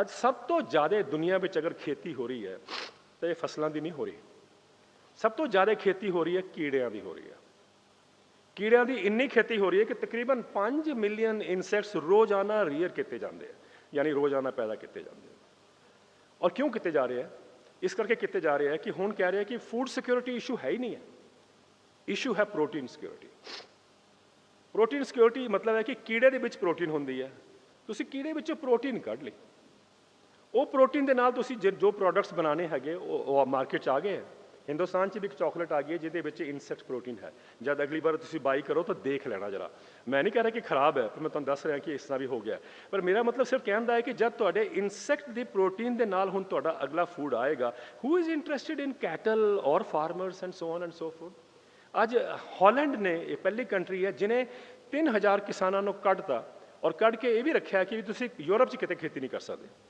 ਅੱਜ ਸਭ ਤੋਂ ਜ਼ਿਆਦਾ ਦੁਨੀਆ ਵਿੱਚ ਅਗਰ ਖੇਤੀ ਹੋ ਰਹੀ ਹੈ, ਤਾਂ ਇਹ ਫਸਲਾਂ ਦੀ ਨਹੀਂ ਹੋ ਰਹੀ। ਸਭ ਤੋਂ ਜ਼ਿਆਦਾ ਖੇਤੀ ਹੋ ਰਹੀ ਹੈ, ਕੀੜਿਆਂ ਦੀ ਹੋ ਰਹੀ ਹੈ। ਕੀੜਿਆਂ ਦੀ ਇੰਨੀ ਖੇਤੀ ਹੋ ਰਹੀ ਹੈ ਕਿ ਤਕਰੀਬਨ 5 ਮਿਲੀਅਨ ਇਨਸੈਕਟਸ ਰੋਜ਼ਾਨਾ ਰੀਅਰ ਕੀਤੇ ਜਾਂਦੇ ਆ, ਯਾਨੀ ਰੋਜ਼ਾਨਾ ਪੈਦਾ ਕੀਤੇ ਜਾਂਦੇ ਆ। ਔਰ ਕਿਉਂ ਕੀਤੇ ਜਾ ਰਹੇ ਆ? ਇਸ ਕਰਕੇ ਕੀਤੇ ਜਾ ਰਹੇ ਆ ਕਿ ਹੁਣ ਕਹਿ ਰਹੇ ਆ ਕਿ ਫੂਡ ਸਿਕਿਉਰਿਟੀ ਇਸ਼ੂ ਹੈ ਹੀ ਨਹੀਂ ਹੈ। ਇਸ਼ੂ ਹੈ ਪ੍ਰੋਟੀਨ ਸਿਕਿਉਰਿਟੀ ਪ੍ਰੋਟੀਨ ਸਿਕਿਉਰਿਟੀ ਮਤਲਬ ਹੈ ਕਿ ਕੀੜੇ ਦੇ ਵਿੱਚ ਪ੍ਰੋਟੀਨ ਹੁੰਦੀ ਹੈ। ਤੁਸੀਂ ਕੀੜੇ ਵਿੱਚੋਂ ਪ੍ਰੋਟੀਨ ਕੱਢ ਲਈ। ਉਹ ਪ੍ਰੋਟੀਨ ਦੇ ਨਾਲ ਤੁਸੀਂ ਜਿ- ਜੋ ਪ੍ਰੋਡਕਟਸ ਬਣਾਉਣੇ ਹੈਗੇ, ਉਹ ਉਹ ਮਾਰਕੀਟ 'ਚ ਆ ਗਏ ਹਿੰਦੁਸਤਾਨ 'ਚ ਵੀ ਇੱਕ ਚਾਕਲੇਟ ਆ ਗਈ ਹੈ, ਜਿਹਦੇ ਵਿੱਚ ਇਨਸੈਕਟ ਪ੍ਰੋਟੀਨ ਹੈ। ਜਦ ਅਗਲੀ ਵਾਰ ਤੁਸੀਂ ਬਾਈ ਕਰੋ ਤਾਂ ਦੇਖ ਲੈਣਾ ਜਰਾ। ਮੈਂ ਨਹੀਂ ਕਹਿ ਰਿਹਾ ਕਿ ਖਰਾਬ ਹੈ, ਪਰ ਮੈਂ ਤੁਹਾਨੂੰ ਦੱਸ ਰਿਹਾ ਕਿ ਇਸ ਤਰ੍ਹਾਂ ਵੀ ਹੋ ਗਿਆ ਪਰ ਮੇਰਾ ਮਤਲਬ ਸਿਰਫ ਕਹਿਣ ਦਾ ਹੈ ਕਿ ਜਦ ਤੁਹਾਡੇ ਇਨਸੈਕਟ ਦੀ ਪ੍ਰੋਟੀਨ ਦੇ ਨਾਲ ਹੁਣ ਤੁਹਾਡਾ ਅਗਲਾ ਫੂਡ ਆਏਗਾ who is interested in cattle or farmers and so on and so forth ਅੱਜ ਹਾਲੈਂਡ ਨੇ, ਇਹ ਪਹਿਲੀ ਕੰਟਰੀ ਹੈ ਜਿਨੇ 3000 ਕਿਸਾਨਾਂ ਨੂੰ ਕੱਢਤਾ ਔਰ ਕੱਢ ਕੇ ਇਹ ਵੀ ਰੱਖਿਆ ਕਿ ਵੀ ਤੁਸੀਂ ਯੂਰਪ 'ਚ ਕਿਤੇ ਖੇਤੀ ਨਹੀਂ ਕਰ ਸਕਦੇ।